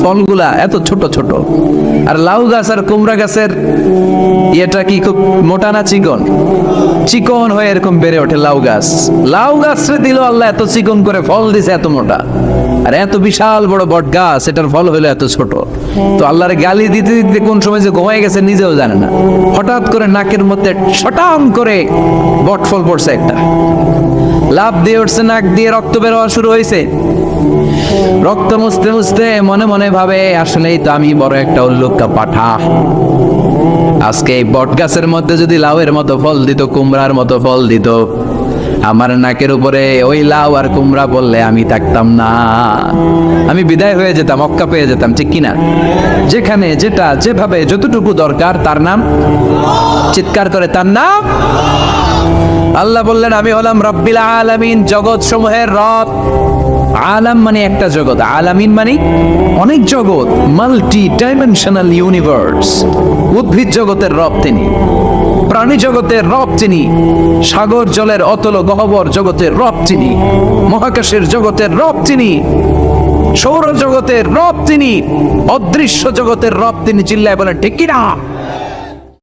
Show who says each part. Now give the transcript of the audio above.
Speaker 1: ফলগুলা এত ছোট ছোট। আর লাউ গাছ আর কুমড়া গাছের ইয়েটা কি খুব মোটা না চিকন? চিকন হয়ে এরকম বেড়ে ওঠে লাউ গাছ। লাউ গাছরে দিল আল্লাহ এত চিকন করে ফল দিছে এত মোটা। আর এত বিশাল বড় বট গাছ, এটার ফল হলো এত ছোট। তো আল্লাহর গালি দিতে দিতে কোন সময় যে ঘুমাই গেছে নিজেও জানে না। হঠাৎ করে নাকের মধ্যে ছটাম করে বট ফল পড়ছে একটা। লাভ দিয়ে উঠছে, নাক দিয়ে রক্ত বের হওয়া শুরু হয়েছে। রক্ত মুছতে মুছতে মনে মনে ভাবে, আসলেই তো আমি বড় একটা উল্লুক্কা পাঠা। আজকে এই বট গাছের মধ্যে যদি লাউয়ের মতো ফল দিত, কুমড়ার মতো ফল দিত, আমার নাকের উপরে ওই লাউ আর কুমড়া বললে আমি থাকতাম না। আমি বিদায় হয়ে যেতাম, অক্কা পেয়ে যেতাম, ঠিক কিনা? যেখানে, যেটা, যেভাবে, যতটুকু দরকার, তার নাম, চিৎকার করে, তার নাম আল্লাহ বললেন, আমি হলাম রব্বিল আলামিন জগৎ সমূহের রব। আলাম মানে একটা জগৎ, আলামিন মানে অনেক জগৎ মাল্টি ডাইমেনশনাল ইউনিভার্স উদ্ভিদ জগতের রব তিনি, প্রাণী জগতের রব তিনি, সাগর জলের অতল গহবর জগতের রব তিনি, মহাকাশের জগতের রব তিনি সৌর জগতের রব তিনি, অদৃশ্য জগতের রব তিনি, চিল্লায় বলেন, ঠিক কিনা?